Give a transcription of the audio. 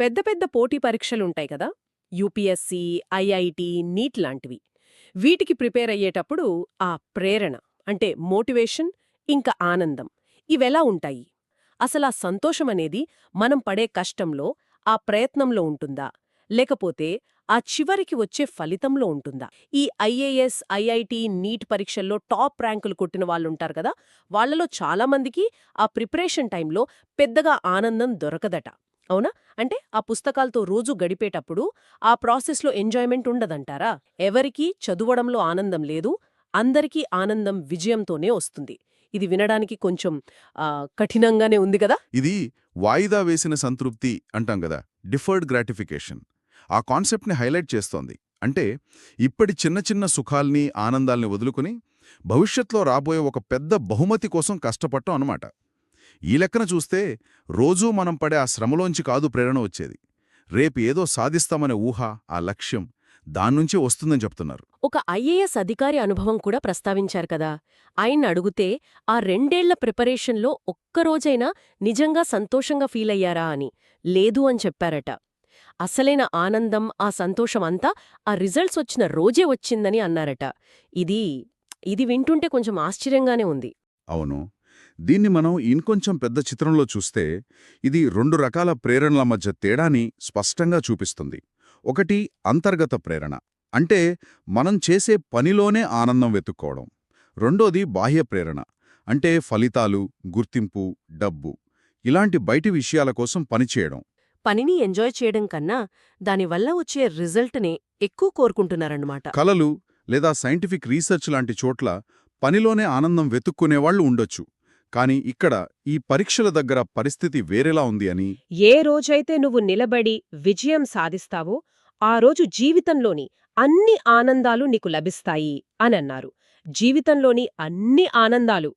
పెద్ద పెద్ద పోటీ పరీక్షలుంటాయి కదా? యూపీఎస్సీ ఐఐటి నీట్ లాంటివి. వీటికి ప్రిపేర్ అయ్యేటప్పుడు ఆ ప్రేరణ అంటే మోటివేషన్ ఇంకా ఆనందం ఇవెలా ఉంటాయి? అసలు ఆ సంతోషం అనేది మనం పడే కష్టంలో ఆ ప్రయత్నంలో ఉంటుందా? లేకపోతే ఆ చివరికి వచ్చే ఫలితంలో ఉంటుందా? ఈ ఐఏఎస్ ఐఐటి నీట్ పరీక్షల్లో టాప్ ర్యాంకులు కొట్టిన వాళ్ళుంటారు కదా? వాళ్ళలో చాలామందికి ఆ ప్రిపరేషన్ టైంలో పెద్దగా ఆనందం దొరకదట. అవునా? అంటే ఆ పుస్తకాలతో రోజు గడిపేటప్పుడు ఆ ప్రాసెస్లో ఎంజాయ్మెంట్ ఉండదంటారా? ఎవరికీ చదువడంలో ఆనందం లేదు అందరికీ ఆనందం విజయంతోనే వస్తుంది. ఇది వినడానికి కొంచెం కఠినంగానే ఉంది కదా? ఇది వాయిదా వేసిన సంతృప్తి అంటాం కదా డిఫర్డ్ గ్రాటిఫికేషన్. ఆ కాన్సెప్ట్ని హైలైట్ చేస్తోంది. అంటే ఇప్పటి చిన్న చిన్న సుఖాల్ని ఆనందాల్ని వదులుకుని భవిష్యత్లో రాబోయే ఒక పెద్ద బహుమతి కోసం కష్టపడటం అనమాట ఈ లెక్కన చూస్తే రోజూ మనం పడే ఆ శ్రమలోంచి కాదు ప్రేరణ వచ్చేది. రేపు ఏదో సాధిస్తామనే ఊహ ఆ లక్ష్యం దాన్నుంచే వస్తుందని చెప్తున్నారు. ఒక ఐఏఎస్ అధికారి అనుభవం కూడా ప్రస్తావించారు కదా. ఆయన అడుగుతే ఆ రెండేళ్ళ ప్రిపరేషన్లో ఒక్కరోజైనా నిజంగా సంతోషంగా ఫీల్ అయ్యారా? అని. లేదు అని చెప్పారట. అసలైన ఆనందం ఆ సంతోషం అంతా ఆ రిజల్ట్స్ వచ్చిన రోజే వచ్చిందని అన్నారట. ఇది ఇది వింటుంటే కొంచెం ఆశ్చర్యంగానే ఉంది. అవును. దీన్ని మనం ఇంకొంచెం పెద్ద చిత్రంలో చూస్తే ఇది రెండు రకాల ప్రేరణల మధ్య తేడాని స్పష్టంగా చూపిస్తుంది. ఒకటి అంతర్గత ప్రేరణ అంటే మనం చేసే పనిలోనే ఆనందం వెతుక్కోవడం. రెండోది బాహ్య ప్రేరణ అంటే ఫలితాలు గుర్తింపు డబ్బు ఇలాంటి బయటి విషయాల కోసం పనిచేయడం పనిని ఎంజాయ్ చేయడం కన్నా దానివల్ల వచ్చే రిజల్ట్నే ఎక్కువ కోరుకుంటున్నారన్నమాట. కలలు లేదా సైంటిఫిక్ రీసెర్చ్ లాంటి చోట్ల పనిలోనే ఆనందం వెతుక్కునేవాళ్ళు ఉండొచ్చు. కాని ఇక్కడ ఈ పరీక్షల దగ్గర పరిస్థితి వేరేలా ఉంది అని ఏ రోజైతే నువ్వు నిలబడి విజయం సాధిస్తావో ఆ రోజు జీవితంలోని అన్ని ఆనందాలు నీకు లభిస్తాయి అనన్నారు జీవితంలోని అన్ని ఆనందాలు